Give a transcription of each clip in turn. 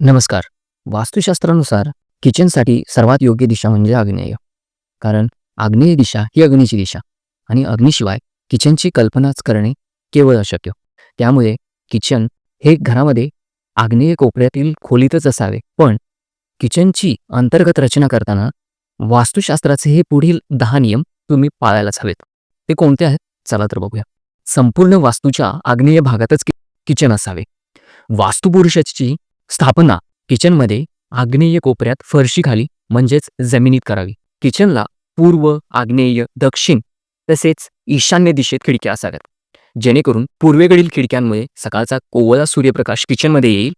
नमस्कार. वास्तुशास्त्रानुसार किचनसाठी सर्वात योग्य दिशा म्हणजे आग्नेय. कारण आग्नेय दिशा ही अग्नीची दिशा आणि अग्नीशिवाय किचनची कल्पनाच करणे केवळ अशक्य. त्यामुळे किचन हे घरामध्ये आग्नेय कोपऱ्यातील खोलीतच असावे. पण किचनची अंतर्गत रचना करताना वास्तुशास्त्राचे हे पुढील दहा नियम तुम्ही पाळायलाच हवेत. ते कोणते आहेत? चला तर बघूया. संपूर्ण वास्तूच्या आग्नेय भागातच किचन असावे. वास्तुपुरुषाची स्थापना. किचनमध्ये आग्नेय कोपऱ्यात फरशीखाली म्हणजेच जमिनीत करावी. किचनला पूर्व आग्नेय दक्षिण तसेच ईशान्य दिशेत खिडक्या असाव्यात. जेणेकरून पूर्वेकडील खिडक्यांमुळे सकाळचा कोवळा सूर्यप्रकाश किचनमध्ये येईल.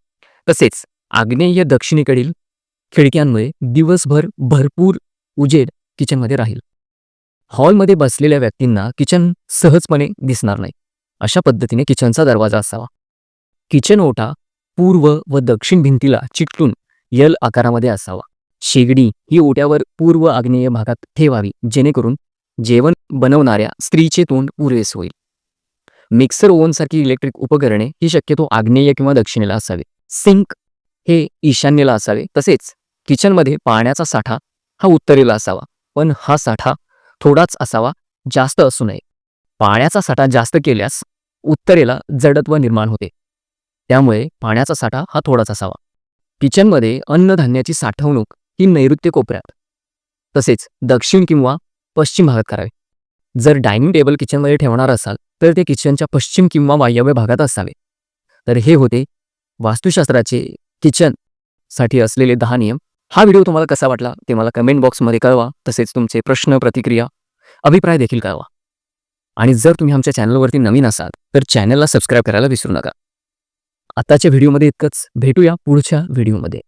तसेच आग्नेय दक्षिणेकडील खिडक्यांमुळे दिवसभर भरपूर उजेड किचनमध्ये राहील. हॉलमध्ये बसलेल्या व्यक्तींना किचन सहजपणे दिसणार नाही. अशा पद्धतीने किचनचा दरवाजा असावा. किचन ओटा पूर्व व दक्षिण भिंतीला चिकटून यल आकारामध्ये असावा. शेगडी ही ओट्यावर पूर्व आग्नेय भागात ठेवावी जेणेकरून जेवण बनवणाऱ्या स्त्रीचे तोंड पुरेस होईल. मिक्सर ओव्हनसारखी इलेक्ट्रिक उपकरणे ही शक्यतो आग्नेय किंवा दक्षिणेला असावे. सिंक हे ईशान्येला असावे तसेच किचनमध्ये पाण्याचा साठा हा उत्तरेला असावा पण हा साठा थोडाच असावा जास्त असू नये. पाण्याचा साठा जास्त केल्यास उत्तरेला जडत्व निर्माण होते. त्यामुळे पाण्याचा साठा हा थोडाच असावा. किचनमध्ये अन्नधान्याची साठवणूक ही नैऋत्य कोपऱ्यात. तसेच दक्षिण किंवा पश्चिम भागात करावी. जर डायनिंग टेबल किचनमध्ये ठेवणार असाल तर ते किचनच्या पश्चिम किंवा वायव्य भागात असावे. तर हे होते वास्तुशास्त्राचे किचनसाठी असलेले दहा नियम. हा व्हिडिओ तुम्हाला कसा वाटला ते मला कमेंट बॉक्समध्ये कळवा. तसेच तुमचे प्रश्न प्रतिक्रिया अभिप्राय देखील कळवा. आणि जर तुम्ही आमच्या चॅनलवरती नवीन असाल तर चॅनलला सबस्क्राईब करायला विसरू नका. आताच्या व्हिडिओमध्ये इतकंच. भेटूया पुढच्या व्हिडिओमध्ये.